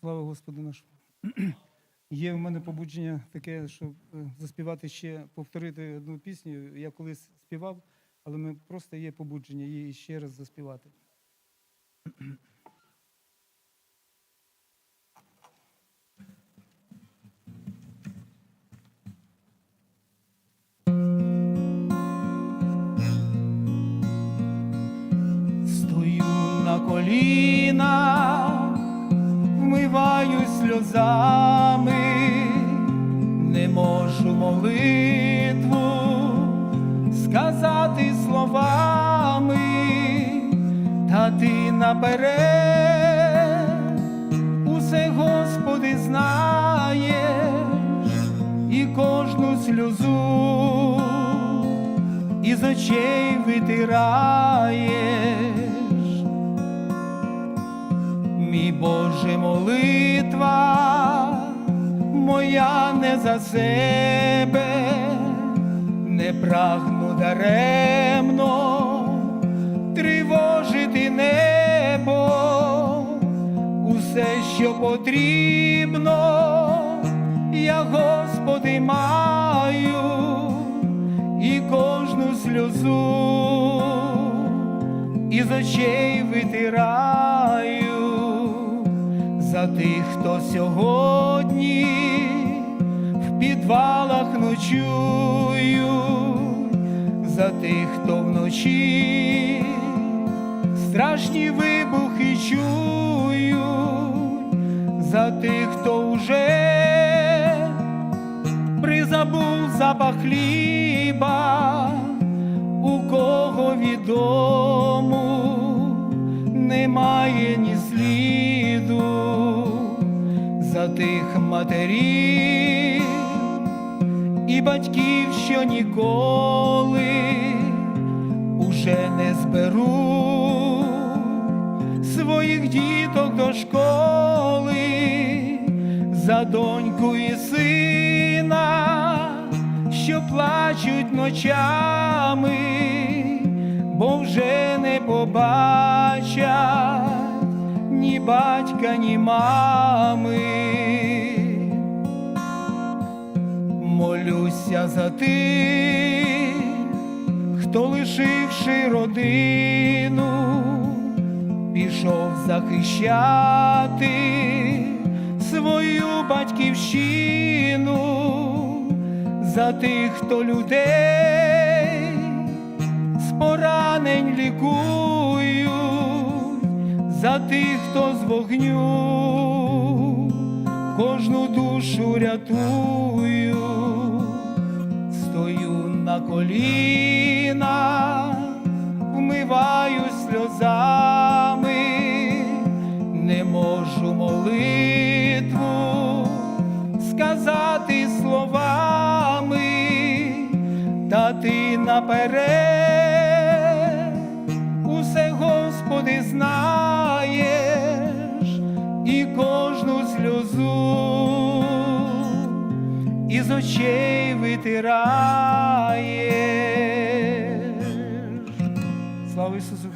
Слава Господу нашому. Є в мене побудження таке, щоб е, заспівати ще, повторити одну пісню. Я колись співав, але ми просто є побудження її ще раз заспівати. Стою на колінах, сльозами, не можу молитву сказати словами, та ти наперед усе, Господи, знаєш і кожну сльозу із очей витираєш. Мій Боже, молитва моя не за себе, не прагну даремно тривожити небо, усе, що потрібно, я, Господи, маю і кожну сльозу із очей витираю за тих, хто сьогодні в підвалах ночують, за тих, хто вночі страшні вибухи чують, за тих, хто уже призабув запах хліба, у кого відому немає ні сліду за тих матерів і батьків, що ніколи уже не зберуть своїх діток до школи за доньку і сина, що плачуть ночами, бо вже не побачать ні батька, ні мами. Молюся за тих, хто лишивши родину, пішов захищати свою батьківщину за тих, хто людей з поранень лікують, за тих, хто з вогню кожну душу рятую, стою на колінах, вмиваю сльозами, не можу молитву сказати словами, та ти наперед. Усе, Господи, знаєш витираєш. Слава Ісусу